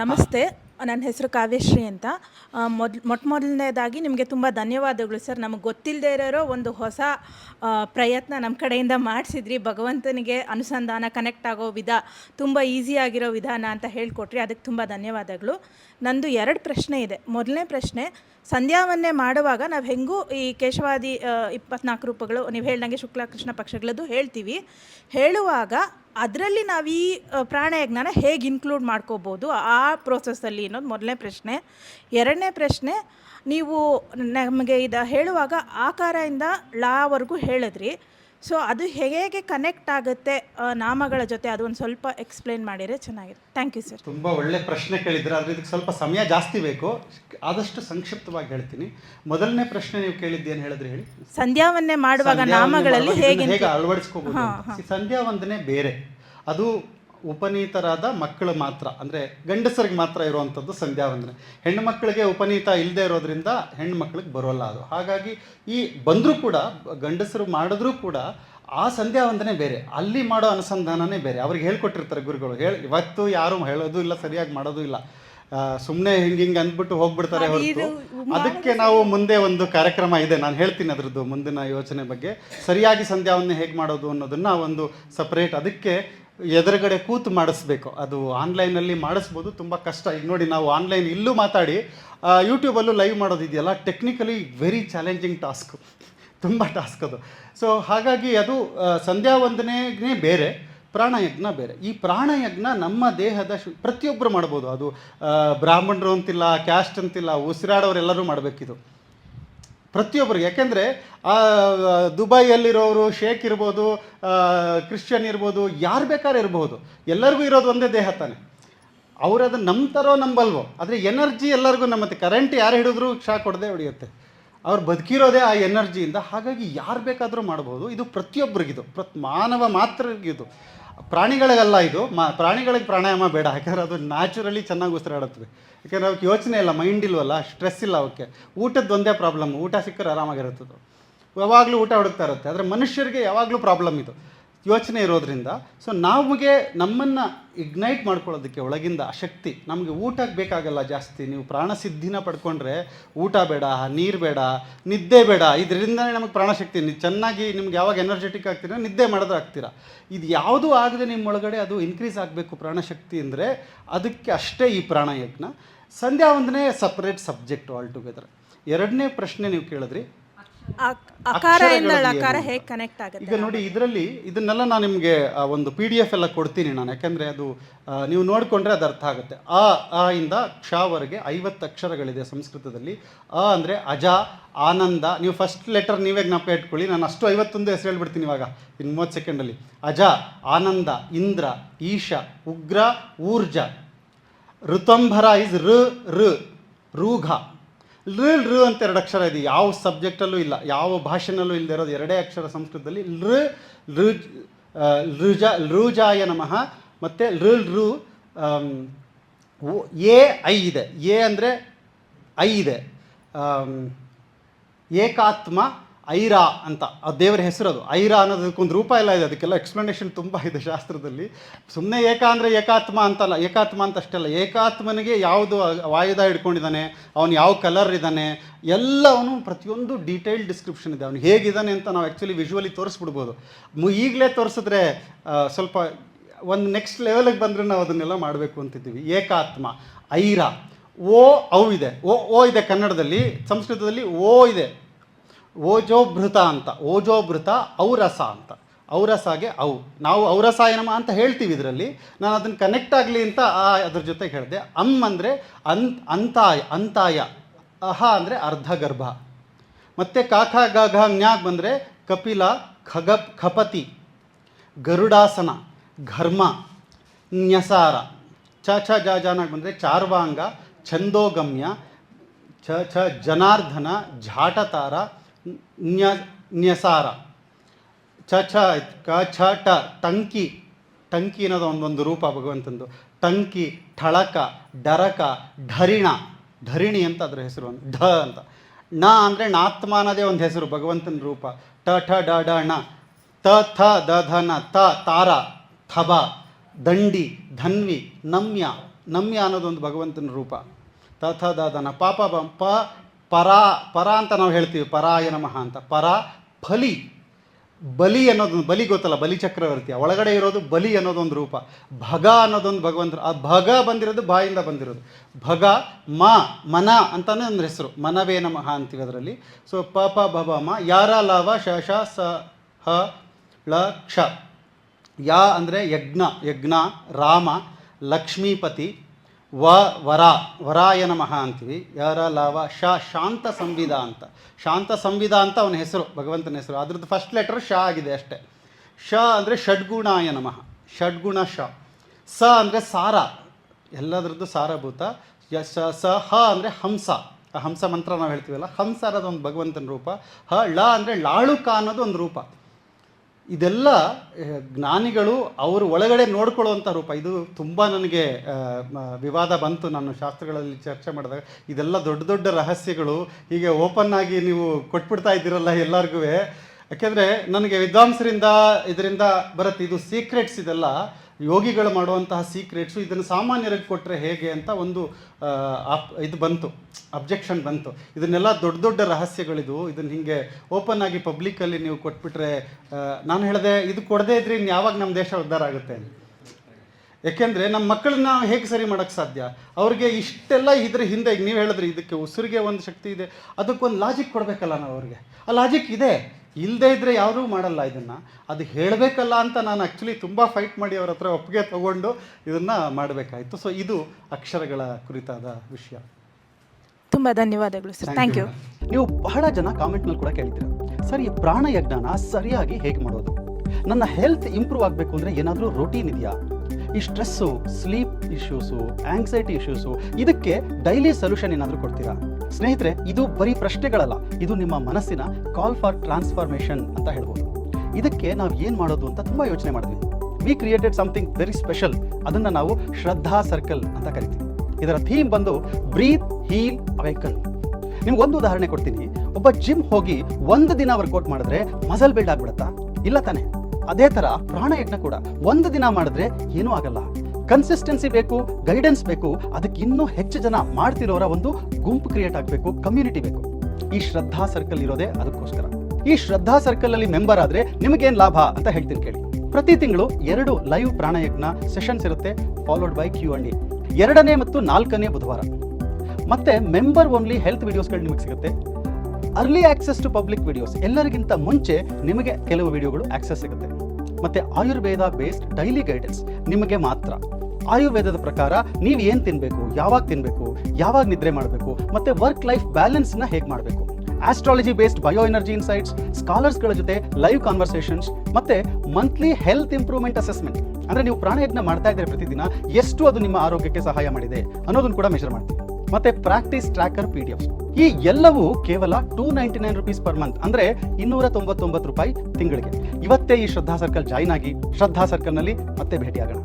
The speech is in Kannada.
ನಮಸ್ತೆ, ನನ್ನ ಹೆಸರು ಕಾವ್ಯಶ್ರೀ ಅಂತ. ಮೊದ್ಲು ಮೊಟ್ಟ ಮೊದಲನೇದಾಗಿ ನಿಮಗೆ ತುಂಬ ಧನ್ಯವಾದಗಳು ಸರ್. ನಮಗೆ ಗೊತ್ತಿಲ್ಲದೆ ಇರೋ ಒಂದು ಹೊಸ ಪ್ರಯತ್ನ ನಮ್ಮ ಕಡೆಯಿಂದ ಮಾಡಿಸಿದ್ರಿ. ಭಗವಂತನಿಗೆ ಅನುಸಂಧಾನ ಕನೆಕ್ಟ್ ಆಗೋ ವಿಧ, ತುಂಬ ಈಸಿಯಾಗಿರೋ ವಿಧಾನ ಅಂತ ಹೇಳಿಕೊಟ್ರಿ. ಅದಕ್ಕೆ ತುಂಬ ಧನ್ಯವಾದಗಳು. ನಂದು ಎರಡು ಪ್ರಶ್ನೆ ಇದೆ. ಮೊದಲನೇ ಪ್ರಶ್ನೆ, ಸಂಧ್ಯಾವನ್ನೇ ಮಾಡುವಾಗ ನಾವು ಹೆಂಗೂ ಈ ಕೇಶವಾದಿ ಇಪ್ಪತ್ನಾಲ್ಕು ರೂಪಗಳು, ನೀವು ಹೇಳ್ದಂಗೆ ಶುಕ್ಲ ಕೃಷ್ಣ ಪಕ್ಷಗಳದ್ದು ಹೇಳ್ತೀವಿ. ಹೇಳುವಾಗ ಅದರಲ್ಲಿ ನಾವು ಈ ಪ್ರಾಣಾಯಜ್ಞಾನ ಹೇಗೆ ಇನ್ಕ್ಲೂಡ್ ಮಾಡ್ಕೋಬೋದು ಆ ಪ್ರೋಸೆಸ್ಸಲ್ಲಿ ಅನ್ನೋದು ಮೊದಲನೇ ಪ್ರಶ್ನೆ. ಎರಡನೇ ಪ್ರಶ್ನೆ ನೀವು ನಮಗೆ ಇದು ಹೇಳುವಾಗ ಆಕಾರದಿಂದ ಲಾವರೆಗೂ ಹೇಳಿದ್ರಿ. ಸೊ ಅದು ಹೇಗೆ ಕನೆಕ್ಟ್ ಆಗುತ್ತೆ ನಾಮಗಳ ಜೊತೆ ಅದು ಒಂದು ಸ್ವಲ್ಪ ಎಕ್ಸ್ಪ್ಲೇನ್ ಮಾಡಿದರೆ ಚೆನ್ನಾಗಿದೆ ಥ್ಯಾಂಕ್ ಯು ಸರ್ ತುಂಬ ಒಳ್ಳೆ ಪ್ರಶ್ನೆ ಕೇಳಿದ್ರೆ ಆದರೆ ಇದಕ್ಕೆ ಸ್ವಲ್ಪ ಸಮಯ ಜಾಸ್ತಿ ಬೇಕು. ಆದಷ್ಟು ಸಂಕ್ಷಿಪ್ತವಾಗಿ ಹೇಳ್ತೀನಿ. ಮೊದಲನೇ ಪ್ರಶ್ನೆ ನೀವು ಕೇಳಿದ್ದೇನು ಹೇಳಿದ್ರೆ ಹೇಳಿ? ಸಂಧ್ಯಾವನ್ನೇ ಮಾಡುವಾಗ ನಾಮಗಳಲ್ಲಿ ಹೇಗೆ ಹೇಗೆ ಅಳವಡಿಸ್ಕೋಬಹುದು ಅಂತ. ಸಂಧ್ಯಾ ವಂದನೆ ಬೇರೆ. ಅದು ಉಪನೀತರಾದ ಮಕ್ಕಳು ಮಾತ್ರ ಅಂದರೆ ಗಂಡಸರಿಗೆ ಮಾತ್ರ ಇರುವಂಥದ್ದು ಸಂಧ್ಯಾವಂದನೆ. ಹೆಣ್ಣು ಮಕ್ಕಳಿಗೆ ಉಪನೀತ ಇಲ್ಲದೆ ಇರೋದ್ರಿಂದ ಹೆಣ್ಣು ಮಕ್ಕಳಿಗೆ ಬರೋಲ್ಲ ಅದು. ಹಾಗಾಗಿ ಈ ಬಂದರೂ ಕೂಡ ಗಂಡಸರು ಮಾಡಿದ್ರೂ ಕೂಡ ಆ ಸಂಧ್ಯಾವಂದನೆ ಬೇರೆ ಅಲ್ಲಿ ಮಾಡೋ ಅನುಸಂಧಾನನೇ ಬೇರೆ. ಅವ್ರಿಗೆ ಹೇಳ್ಕೊಟ್ಟಿರ್ತಾರೆ ಗುರುಗಳು ಹೇಳಿ ಇವತ್ತು ಯಾರು ಹೇಳೋದು ಇಲ್ಲ ಸರಿಯಾಗಿ ಮಾಡೋದು ಇಲ್ಲ. ಸುಮ್ಮನೆ ಹಿಂಗೆ ಹಿಂಗೆ ಅಂದ್ಬಿಟ್ಟು ಹೋಗ್ಬಿಡ್ತಾರೆ ಹೊರತು. ಅದಕ್ಕೆ ನಾವು ಮುಂದೆ ಒಂದು ಕಾರ್ಯಕ್ರಮ ಇದೆ ನಾನು ಹೇಳ್ತೀನಿ ಅದರದ್ದು ಮುಂದಿನ ಯೋಚನೆ ಬಗ್ಗೆ. ಸರಿಯಾಗಿ ಸಂಧ್ಯಾವನ್ನೇ ಹೇಗೆ ಮಾಡೋದು ಅನ್ನೋದನ್ನ ಒಂದು ಸಪ್ರೇಟ್ ಅದಕ್ಕೆ ಎದುರುಗಡೆ ಕೂತು ಮಾಡಿಸ್ಬೇಕು. ಅದು ಆನ್ಲೈನಲ್ಲಿ ಮಾಡಿಸ್ಬೋದು, ತುಂಬ ಕಷ್ಟ. ಈಗ ನೋಡಿ, ನಾವು ಆನ್ಲೈನ್ ಇಲ್ಲೂ ಮಾತಾಡಿ ಯೂಟ್ಯೂಬಲ್ಲೂ ಲೈವ್ ಮಾಡೋದಿದೆಯಲ್ಲ ಟೆಕ್ನಿಕಲಿ ವೆರಿ ಚಾಲೆಂಜಿಂಗ್ ಟಾಸ್ಕ್ ತುಂಬ ಟಾಸ್ಕ್ ಅದು. ಸೊ ಹಾಗಾಗಿ ಅದು ಸಂಧ್ಯಾ ವಂದನೆಗೇ ಬೇರೆ, ಪ್ರಾಣಯಜ್ಞ ಬೇರೆ. ಈ ಪ್ರಾಣಯಜ್ಞ ನಮ್ಮ ದೇಹದ ಶು ಪ್ರತಿಯೊಬ್ಬರು ಮಾಡ್ಬೋದು. ಅದು ಬ್ರಾಹ್ಮಣರು ಅಂತಿಲ್ಲ ಕ್ಯಾಸ್ಟ್ ಅಂತಿಲ್ಲ, ಉಸಿರಾಡೋರೆಲ್ಲರೂ ಮಾಡಬೇಕಿದು. ಪ್ರತಿಯೊಬ್ಬರು ಯಾಕೆಂದರೆ ದುಬೈಯಲ್ಲಿರೋರು, ಶೇಖ್ ಇರ್ಬೋದು ಕ್ರಿಶ್ಚಿಯನ್ ಇರ್ಬೋದು, ಯಾರು ಬೇಕಾದ್ರೆ ಇರ್ಬೋದು ಎಲ್ಲರಿಗೂ ಇರೋದು ಒಂದೇ ದೇಹ ತಾನೆ. ಅವ್ರು ಅದು ನಂಬ್ತಾರೋ ನಂಬಲ್ವೋ. ಆದರೆ ಎನರ್ಜಿ ಎಲ್ಲರಿಗೂ ನಮ್ಮತ್ತೆ ಕರೆಂಟ್ ಯಾರು ಹಿಡಿದ್ರು ಶಾಕ್ ಹೊಡೆದೇ ಹೊಡೆಯುತ್ತೆ ಅವ್ರು ಬದುಕಿರೋದೇ ಆ ಎನರ್ಜಿಯಿಂದ ಹಾಗಾಗಿ ಯಾರು ಬೇಕಾದರೂ ಮಾಡ್ಬೋದು. ಇದು ಪ್ರತಿಯೊಬ್ಬರಿಗಿದು ಪ್ರತ್ ಮಾನವ ಮಾತ್ರಗಿದು ಪ್ರಾಣಿಗಳಿಗೆಲ್ಲ ಇದು. ಮ, ಪ್ರಾಣಿಗಳಿಗೆ ಪ್ರಾಣಾಯಾಮ ಬೇಡ. ಯಾಕಂದರೆ ಅದು ನ್ಯಾಚುರಲಿ ಚೆನ್ನಾಗಿ ಉಸಿರಾಡುತ್ತವೆ ಯಾಕಂದರೆ ಅವಕ್ಕೆ ಯೋಚನೆ ಇಲ್ಲ ಮೈಂಡ್ ಇಲ್ವಲ್ಲ ಸ್ಟ್ರೆಸ್ ಇಲ್ಲ ಅವಕ್ಕೆ. ಊಟದ್ದು ಒಂದೇ ಪ್ರಾಬ್ಲಮ್ ಊಟ ಸಿಕ್ಕರೆ ಆರಾಮಾಗಿರುತ್ತದು. ಯಾವಾಗಲೂ ಊಟ ಹುಡುಕ್ತಾ ಇರುತ್ತೆ. ಆದರೆ ಮನುಷ್ಯರಿಗೆ ಯಾವಾಗಲೂ ಪ್ರಾಬ್ಲಮ್ ಇದು. ಯೋಚನೆ ಇರೋದ್ರಿಂದ ಸೊ ನಮಗೆ ನಮ್ಮನ್ನು ಇಗ್ನೈಟ್ ಮಾಡ್ಕೊಳ್ಳೋದಕ್ಕೆ ಒಳಗಿಂದ ಶಕ್ತಿ ನಮಗೆ ಊಟಕ್ಕೆ ಬೇಕಾಗಲ್ಲ ಜಾಸ್ತಿ. ನೀವು ಪ್ರಾಣಸಿದ್ಧಿನ ಪಡ್ಕೊಂಡ್ರೆ ಊಟ ಬೇಡ, ನೀರು ಬೇಡ, ನಿದ್ದೆ ಬೇಡ. ಇದರಿಂದನೇ ನಮಗೆ ಪ್ರಾಣಶಕ್ತಿ ನೀವು ಚೆನ್ನಾಗಿ ನಿಮ್ಗೆ ಯಾವಾಗ ಎನರ್ಜೆಟಿಕ್ ಆಗ್ತೀರ ನಿದ್ದೆ ಮಾಡಿದ್ರೆ ಆಗ್ತೀರಾ. ಇದು ಯಾವುದೂ ಆಗದೆ ನಿಮ್ಮ ಒಳಗಡೆ ಅದು ಇನ್ಕ್ರೀಸ್ ಆಗಬೇಕು ಪ್ರಾಣಶಕ್ತಿ ಅಂದರೆ ಅದಕ್ಕೆ ಅಷ್ಟೇ ಈ ಪ್ರಾಣಯಜ್ಞ. ಸಂಧ್ಯಾ ಒಂದನೇ ಸಪ್ರೇಟ್ ಸಬ್ಜೆಕ್ಟ್ ಆಲ್ ಟುಗೆದರ್ ಎರಡನೇ ಪ್ರಶ್ನೆ ನೀವು ಕೇಳಿದ್ರಿ ಲಕಾರ ಏನು? ಹೇಗೆ ಕನೆಕ್ಟ್ ಆಗುತ್ತೆ? ಈಗ ನೋಡಿ ಇದರಲ್ಲಿ ಇದನ್ನೆಲ್ಲ ನಾನು ನಿಮಗೆ ಒಂದು ಪಿ ಡಿ ಎಫ್ ಎಲ್ಲ ಕೊಡ್ತೀನಿ ನಾನು. ಯಾಕಂದರೆ ಅದು ನೀವು ನೋಡಿಕೊಂಡ್ರೆ ಅದು ಅರ್ಥ ಆಗುತ್ತೆ. ಆ ಆ ಇಂದ ಕ್ಷವರೆಗೆ ಐವತ್ತು ಅಕ್ಷರಗಳಿದೆ ಸಂಸ್ಕೃತದಲ್ಲಿ. ಅ ಅಂದರೆ ಅಜ ಆನಂದ. ನೀವು ಫಸ್ಟ್ ಲೆಟರ್ ನೀವೇ ಜ್ಞಾಪಕ ಇಟ್ಕೊಳ್ಳಿ. ನಾನು ಅಷ್ಟು ಐವತ್ತೊಂದು ಹೆಸರು ಹೇಳ್ಬಿಡ್ತೀನಿ ಇವಾಗ ಇನ್ನು ಮೂವತ್ತು ಸೆಕೆಂಡಲ್ಲಿ ಅಜ ಆನಂದ ಇಂದ್ರ ಈಶ ಉಗ್ರ ಊರ್ಜ. ಋತಂಭರ ಇಸ್ ಋ ಋ. ರೂಘ. ಋ ಋ ಅಂತ ಎರಡು ಅಕ್ಷರ ಇದೆ. ಯಾವ ಸಬ್ಜೆಕ್ಟಲ್ಲೂ ಇಲ್ಲ, ಯಾವ ಭಾಷೆನಲ್ಲೂ ಇಲ್ಲದೆ ಇರೋದು ಎರಡೇ ಅಕ್ಷರ ಸಂಸ್ಕೃತದಲ್ಲಿ. ಲೃ ಲೃಜ್ ಲೃಜ ಲೃಜಾಯ ನಮಃ. ಮತ್ತು ಲೃ ಲೃ ಓ- ಎ, ಐ ಇದೆ. ಎ ಅಂದರೆ ಐ ಇದೆ. ಏಕಾತ್ಮ ಐರಾ ಅಂತ, ಆ ದೇವರ ಹೆಸರು ಅದು ಐರಾ ಅನ್ನೋದಕ್ಕೊಂದು ರೂಪ ಎಲ್ಲ ಇದೆ, ಅದಕ್ಕೆಲ್ಲ ಎಕ್ಸ್ಪ್ಲನೇಷನ್ ತುಂಬ ಇದೆ ಶಾಸ್ತ್ರದಲ್ಲಿ. ಸುಮ್ಮನೆ ಏಕ ಅಂದರೆ ಏಕಾತ್ಮ ಅಂತಲ್ಲ, ಏಕಾತ್ಮ ಅಂತ ಅಷ್ಟಲ್ಲ ಏಕಾತ್ಮನಿಗೆ ಯಾವುದು ವಾಯುದ ಹಿಡ್ಕೊಂಡಿದ್ದಾನೆ, ಅವನು ಯಾವ ಕಲರ್ ಇದ್ದಾನೆ ಎಲ್ಲವನು ಪ್ರತಿಯೊಂದು ಡೀಟೇಲ್ಡ್ ಡಿಸ್ಕ್ರಿಪ್ಷನ್ ಇದೆ. ಅವನು ಹೇಗಿದ್ದಾನೆ ಅಂತ ನಾವು ಆ್ಯಕ್ಚುಲಿ ವಿಜುವಲಿ ತೋರಿಸ್ಬಿಡ್ಬೋದು. ಈಗಲೇ ತೋರಿಸಿದ್ರೆ ಸ್ವಲ್ಪ ಒಂದು ನೆಕ್ಸ್ಟ್ ಲೆವೆಲಿಗೆ ಬಂದರೆ ನಾವು ಅದನ್ನೆಲ್ಲ ಮಾಡಬೇಕು ಅಂತಿದ್ದೀವಿ. ಏಕಾತ್ಮ, ಐರ, ಓ ಅವು ಇದೆ. ಓ ಓ ಇದೆ ಕನ್ನಡದಲ್ಲಿ, ಸಂಸ್ಕೃತದಲ್ಲಿ ಓ ಇದೆ. ಓಜೋಭೃತ ಅಂತ, ಓಜೋಭೃತ ಔರಸ ಅಂತ. ಔರಸಾಗೆ ಔ. ನಾವು ಔರಸಾಯನಮ ಅಂತ ಹೇಳ್ತೀವಿ ಇದರಲ್ಲಿ. ನಾನು ಅದನ್ನು ಕನೆಕ್ಟ್ ಆಗಲಿ ಅಂತ ಆ ಅದ್ರ ಜೊತೆ ಹೇಳಿದೆ. ಅಮ್ ಅಂದರೆ ಅಂತ್ ಅಂತಾಯ ಅಂತಾಯ. ಅಹ ಅಂದರೆ ಅರ್ಧಗರ್ಭ. ಮತ್ತು ಕಾಖ ಗಾಘ ಜ್ಞಾಗ್ ಬಂದರೆ ಕಪಿಲ, ಖಗ, ಖಪತಿ. ಗರುಡಾಸನ, ಘರ್ಮ, ನ್ಯಸಾರ. ಛ ಜ ಜಾನಾಗ್ ಬಂದರೆ ಚಾರ್ವಾಂಗ, ಛಂದೋಗಮ್ಯ, ಛ ಛ, ಜನಾರ್ಧನ, ಝಾಟತಾರ ನ್ಯ, ನ್ಯಸಾರ. ಛ ಛ, ಕ, ಛ ಟ ಟಂಕಿ. ಟಂಕಿ ಅನ್ನೋದು ಒಂದೊಂದು ರೂಪ ಭಗವಂತಂದು. ಟಂಕಿ, ಠಳಕ, ಡರಕ, ಢರಿಣ. ಢರಿಣಿ ಅಂತ ಅದರ ಹೆಸರು ಢ ಅಂತ. ಣ ಅಂದರೆ ನಾತ್ಮ ಅನ್ನೋದೇ ಒಂದು ಹೆಸರು, ಭಗವಂತನ ರೂಪ. ಟ ಠ, ಡ ಡ, ಣ. ತ, ಥ, ದ, ಧ, ನ. ತ, ತಾರ, ಥಬ. ದಂಡಿ, ಧನ್ವಿ, ನಮ್ಯ. ನಮ್ಯ ಅನ್ನೋದೊಂದು ಭಗವಂತನ ರೂಪ. ತ, ಥ, ದ ನ. ಪಾಪ ಪ ಪರ ಪರ ಅಂತ ನಾವು ಹೇಳ್ತೀವಿ, ಪರಾಯ ನಮಃ ಅಂತ. ಪರ, ಫಲಿ. ಬಲಿ ಅನ್ನೋದೊಂದು, ಬಲಿ ಗೊತ್ತಲ್ಲ, ಬಲಿ ಚಕ್ರವರ್ತಿ. ಒಳಗಡೆ ಇರೋದು ಬಲಿ ಅನ್ನೋದೊಂದು ರೂಪ. ಭಗ ಅನ್ನೋದೊಂದು ಭಗವಂತ ಆ ಭಗ ಬಂದಿರೋದು ಬಾಯಿಂದ ಬಂದಿರೋದು. ಭಗ, ಮ, ಮನ ಅಂತಾನೆ ಒಂದು ಹೆಸರು. ಮನವೇ ನಮಃ ಅಂತೀವಿ ಅದರಲ್ಲಿ. ಸೊ ಪ ಪ ಭ ಬ, ಮ. ಯಾರ ಲವ? ಶ ಶ, ಸ, ಹ, ಳ, ಕ್ಷ. ಯಾ ಅಂದರೆ ಯಜ್ಞ ಯಜ್ಞ, ರಾಮ, ಲಕ್ಷ್ಮೀಪತಿ ವ, ವರ, ವರಾಯ ನಮಃ ಅಂತೀವಿ. ಯಾರ, ಲಾವ, ಶ, ಶಾಂತ ಸಂವಿಧ ಅಂತ. ಶಾಂತ ಸಂವಿಧ ಅಂತ ಅವನ ಹೆಸರು, ಭಗವಂತನ ಹೆಸರು. ಅದ್ರದ್ದು ಫಸ್ಟ್ ಲೆಟರ್ ಶ ಆಗಿದೆ ಅಷ್ಟೇ. ಶ ಅಂದರೆ ಷಡ್ಗುಣಾಯ ನಮಃ. ಷಡ್ಗುಣ ಶ. ಸ ಅಂದರೆ ಸಾರ. ಎಲ್ಲದರದ್ದು ಸಾರಭೂತ. ಯ, ಸ ಸ, ಹ ಅಂದರೆ ಹಂಸ. ಹಂಸ ಮಂತ್ರ ನಾವು ಹೇಳ್ತೀವಲ್ಲ ಹಂಸ ಅನ್ನೋದೊಂದು ಭಗವಂತನ ರೂಪ. ಹ, ಳ ಅಂದರೆ ಲಾಳುಕ ಅನ್ನೋದು ಒಂದು ರೂಪ. ಇದೆಲ್ಲ ಜ್ಞಾನಿಗಳು ಅವರು ಒಳಗಡೆ ನೋಡ್ಕೊಳ್ಳುವಂಥ ರೂಪ. ಇದು ತುಂಬ ನನಗೆ ವಿವಾದ ಬಂತು ನಾನು ಶಾಸ್ತ್ರಗಳಲ್ಲಿ ಚರ್ಚೆ ಮಾಡಿದಾಗ. ಇದೆಲ್ಲ ದೊಡ್ಡ ದೊಡ್ಡ ರಹಸ್ಯಗಳು. ಹೀಗೆ ಓಪನ್ ಆಗಿ ನೀವು ಕೊಟ್ಬಿಡ್ತಾ ಇದ್ದೀರಲ್ಲ ಎಲ್ಲರಿಗೂ ಯಾಕೆಂದರೆ, ನನಗೆ ವಿದ್ವಾಂಸರಿಂದ, ಇದರಿಂದ ಬರುತ್ತೆ. ಇದು ಸೀಕ್ರೆಟ್ಸ್ ಇದೆಲ್ಲ. ಯೋಗಿಗಳು ಮಾಡುವಂತಹ ಸೀಕ್ರೆಟ್ಸು ಇದನ್ನು ಸಾಮಾನ್ಯರಿಗೆ ಕೊಟ್ಟರೆ ಹೇಗೆ ಅಂತ ಒಂದು ಅಪ್, ಇದು ಬಂತು ಅಬ್ಜೆಕ್ಷನ್ ಬಂತು. ಇದನ್ನೆಲ್ಲ ದೊಡ್ಡ ದೊಡ್ಡ ರಹಸ್ಯಗಳಿದು ಇದನ್ನು ಹಿಂಗೆ ಓಪನ್ ಆಗಿ ಪಬ್ಲಿಕಲ್ಲಿ ನೀವು ಕೊಟ್ಬಿಟ್ರೆ ನಾನು ಹೇಳಿದೆ, ಇದು ಕೊಡದೇ ಇದ್ರೆ ಇನ್ನು ಯಾವಾಗ ನಮ್ಮ ದೇಶ ಉದ್ಧಾರ ಆಗುತ್ತೆ ಯಾಕೆಂದರೆ ನಮ್ಮ ಮಕ್ಕಳನ್ನ ಹೇಗೆ ಸರಿ ಮಾಡೋಕ್ಕೆ ಸಾಧ್ಯ? ಅವ್ರಿಗೆ ಇಷ್ಟೆಲ್ಲ ಇದ್ರ ಹಿಂದೆ, ಈಗ ನೀವು ಹೇಳಿದ್ರಿ, ಇದಕ್ಕೆ ಉಸಿರಿಗೆ ಒಂದು ಶಕ್ತಿ ಇದೆ. ಅದಕ್ಕೊಂದು ಲಾಜಿಕ್ ಕೊಡಬೇಕಲ್ಲ ನಾವು ಅವ್ರಿಗೆ. ಆ ಲಾಜಿಕ್ ಇದೆ. ಇಲ್ಲದೇ ಇದ್ದರೆ ಯಾರೂ ಮಾಡಲ್ಲ ಇದನ್ನು. ಅದು ಹೇಳಬೇಕಲ್ಲ ಅಂತ ನಾನು ಆ್ಯಕ್ಚುಲಿ ತುಂಬ ಫೈಟ್ ಮಾಡಿ ಅವ್ರ ಹತ್ರ ಒಪ್ಪಿಗೆ ತಗೊಂಡು ಇದನ್ನು ಮಾಡಬೇಕಾಯಿತು. ಸೊ ಇದು ಅಕ್ಷರಗಳ ಕುರಿತಾದ ವಿಷಯ. ತುಂಬ ಧನ್ಯವಾದಗಳು ಸರ್ ಥ್ಯಾಂಕ್ ಯು ನೀವು ಬಹಳ ಜನ ಕಾಮೆಂಟ್ನಲ್ಲಿ ಕೂಡ ಕೇಳಿದ್ದೀರ ಸರ್ ಈ ಪ್ರಾಣಯಜ್ಞಾನ ಸರಿಯಾಗಿ ಹೇಗೆ ಮಾಡೋದು? ನನ್ನ ಹೆಲ್ತ್ ಇಂಪ್ರೂವ್ ಆಗಬೇಕು ಅಂದರೆ ಏನಾದರೂ ರೊಟೀನ್ ಇದೆಯಾ? ಈ stress sleep issues anxiety issues ಇದಕ್ಕೆ ಡೈಲಿ ಸೊಲ್ಯೂಷನ್ ಏನಾದರೂ ಕೊಡ್ತೀರಾ? ಸ್ನೇಹಿತರೆ, ಇದು ಬರೀ ಪ್ರಶ್ನೆಗಳಲ್ಲ, ಇದು ನಿಮ್ಮ ಮನಸ್ಸಿನ ಕಾಲ್ ಫಾರ್ ಟ್ರಾನ್ಸ್ಫಾರ್ಮೇಷನ್ ಅಂತ ಹೇಳ್ಬೋದು. ಇದಕ್ಕೆ ನಾವು ಏನು ಮಾಡೋದು ಅಂತ ತುಂಬ ಯೋಚನೆ ಮಾಡ್ತೀವಿ. We created something very special ಅದನ್ನು ನಾವು ಶ್ರದ್ಧಾ ಸರ್ಕಲ್ ಅಂತ ಕರಿತೀವಿ. ಇದರ ಥೀಮ್ ಬಂದು ಬ್ರೀತ್ ಹೀಲ್ ಅವೇಕನ್ ನಿಮ್ಗೆ ಒಂದು ಉದಾಹರಣೆ ಕೊಡ್ತೀನಿ. ಒಬ್ಬ ಜಿಮ್ ಹೋಗಿ ಒಂದು ದಿನ ವರ್ಕೌಟ್ ಮಾಡಿದ್ರೆ ಮಸಲ್ ಬಿಲ್ಡ್ ಆಗ್ಬಿಡತ್ತಾ? ಇಲ್ಲ ತಾನೆ? ಅದೇ ತರ ಪ್ರಾಣಯಜ್ಞ ಕೂಡ ಒಂದು ದಿನ ಮಾಡಿದ್ರೆ ಏನೂ ಆಗಲ್ಲ. ಕನ್ಸಿಸ್ಟೆನ್ಸಿ ಬೇಕು ಗೈಡೆನ್ಸ್ ಬೇಕು, ಅದಕ್ಕೆ ಇನ್ನೂ ಹೆಚ್ಚು ಜನ ಮಾಡ್ತಿರೋರ ಒಂದು ಗುಂಪು ಕ್ರಿಯೇಟ್ ಆಗಬೇಕು ಕಮ್ಯುನಿಟಿ ಬೇಕು. ಈ ಶ್ರದ್ಧಾ ಸರ್ಕಲ್ ಇರೋದೇ ಅದಕ್ಕೋಸ್ಕರ. ಈ ಶ್ರದ್ಧಾ ಸರ್ಕಲ್ ಅಲ್ಲಿ ಮೆಂಬರ್ ಆದ್ರೆ ನಿಮಗೇನ್ ಲಾಭ ಅಂತ ಹೇಳ್ತೀನಿ ಕೇಳಿ. ಪ್ರತಿ ತಿಂಗಳು ಎರಡು ಲೈವ್ ಪ್ರಾಣಯಜ್ಞ ಸೆಷನ್ಸ್ ಇರುತ್ತೆ followed by Q and A ಎರಡನೇ ಮತ್ತು ನಾಲ್ಕನೇ ಬುಧವಾರ. ಮತ್ತೆ ಮೆಂಬರ್ ಓನ್ಲಿ ಹೆಲ್ತ್ ವಿಡಿಯೋಸ್ಗಳು ನಿಮಗೆ ಸಿಗುತ್ತೆ. Early access to public videos ಎಲ್ಲರಿಗಿಂತ ಮುಂಚೆ ನಿಮಗೆ ಕೆಲವು ವಿಡಿಯೋಗಳು ಆಕ್ಸೆಸ್ ಸಿಗುತ್ತೆ. ಮತ್ತೆ ಆಯುರ್ವೇದ ಬೇಸ್ಡ್ ಡೈಲಿ ಗೈಡೆನ್ಸ್ ನಿಮಗೆ ಮಾತ್ರ. ಆಯುರ್ವೇದದ ಪ್ರಕಾರ ನೀವು ಏನು ತಿನ್ನಬೇಕು ಯಾವಾಗ ತಿನ್ನಬೇಕು ಯಾವಾಗ ನಿದ್ರೆ ಮಾಡಬೇಕು, ಮತ್ತೆ ವರ್ಕ್ ಲೈಫ್ ಬ್ಯಾಲೆನ್ಸ್ನ ಹೇಗೆ ಮಾಡಬೇಕು? Astrology based bio energy insights ಸ್ಕಾಲರ್ಸ್ಗಳ ಜೊತೆ ಲೈವ್ ಕಾನ್ವರ್ಸೇಷನ್ಸ್ ಮತ್ತೆ ಮಂತ್ಲಿ ಹೆಲ್ತ್ ಇಂಪ್ರೂವ್ಮೆಂಟ್ ಅಸೆಸ್ಮೆಂಟ್ ಅಂದ್ರೆ ನೀವು ಪ್ರಾಣಯಜ್ಞ ಮಾಡ್ತಾ ಇದ್ದರೆ ಪ್ರತಿದಿನ ಎಷ್ಟು ಅದು ನಿಮ್ಮ ಆರೋಗ್ಯಕ್ಕೆ ಸಹಾಯ ಮಾಡಿದೆ ಅನ್ನೋದನ್ನು ಕೂಡ ಮೆಷರ್ ಮಾಡ್ತೀವಿ. ಮತ್ತೆ practice tracker P D F ಈ ಎಲ್ಲವೂ ಕೇವಲ two ninety nine rupees per month ಅಂದ್ರೆ ಇನ್ನೂರ ತೊಂಬತ್ತೊಂಬತ್ತು ರೂಪಾಯಿ ತಿಂಗಳಿಗೆ. ಇವತ್ತೇ ಈ ಶ್ರದ್ಧಾ ಸರ್ಕಲ್ ಜಾಯ್ನ್ ಆಗಿ, ಶ್ರದ್ಧಾ ಸರ್ಕಲ್ನಲ್ಲಿ ಮತ್ತೆ ಭೇಟಿಯಾಗೋಣ.